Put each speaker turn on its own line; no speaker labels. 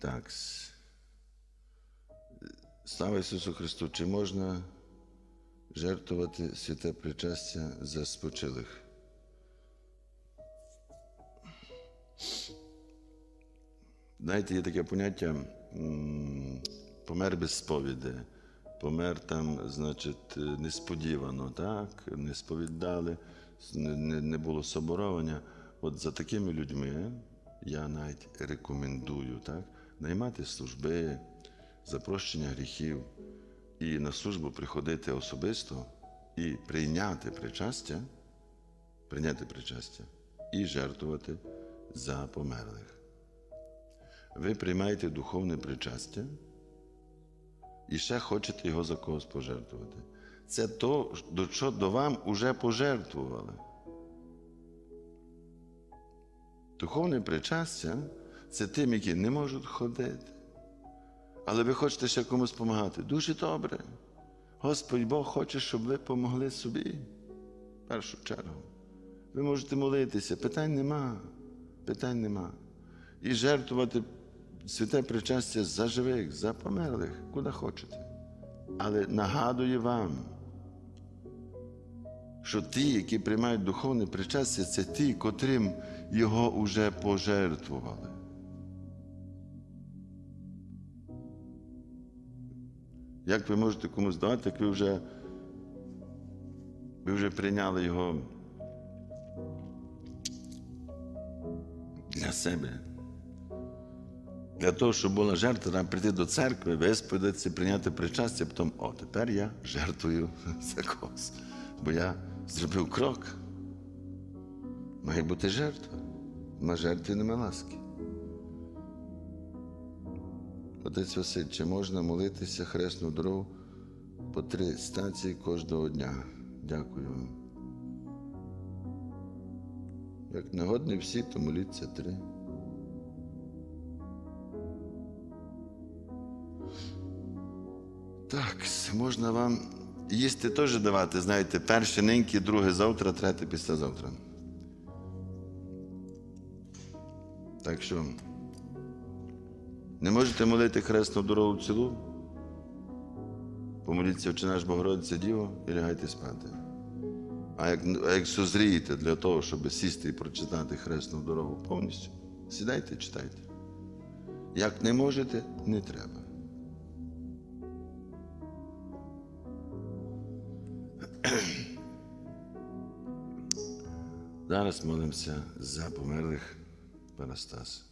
Так. Слава Ісусу Христу! Чи можна жертвувати святе причастя за спочилих? Знаєте, є таке поняття помер без сповіді. Помер там, значить, несподівано, так? Не сповідали, не було соборовання. От за такими людьми я навіть рекомендую так, наймати служби, за прощення гріхів і на службу приходити особисто і прийняти причастя, прийняти причастя і жертвувати за померлих. Ви приймаєте духовне причастя і ще хочете його за когось пожертвувати. Це то, до чого до вам уже пожертвували. Духовне причастя це тим, які не можуть ходити. Але ви хочете ще комусь допомагати. Дуже добре. Господь Бог хоче, щоб ви помогли собі. В першу чергу. Ви можете молитися, питань нема. Питань нема. І жертвувати святе причастя за живих, за померлих, куди хочете. Але нагадую вам, що ті, які приймають духовне причастя, це ті, котрим його уже пожертвували. Як ви можете комусь дати, як ви вже, ви вже прийняли його для себе? Для того, щоб була жертва, треба прийти до церкви, висповідатися, прийняти причастя, потім, о, тепер я жертвую за когось. Бо я зробив крок. Має бути жертва. На жертві нема ласки. Отець Василь, чи можна молитися хресну дорогу по три стації кожного дня? Дякую вам. Як нагодні всі, то моліться три. Так, можна вам їсти теж давати, знаєте, перше ниньки, друге завтра, третє післязавтра. Так що не можете молити хресну дорогу цілу? Помоліться Отче наш Богородиця Діво і лягайте спати. А як, а як созрієте для того, щоб сісти і прочитати хресну дорогу повністю, сідайте, і читайте. Як не можете, не треба. Зараз молимося за померлих Парастас.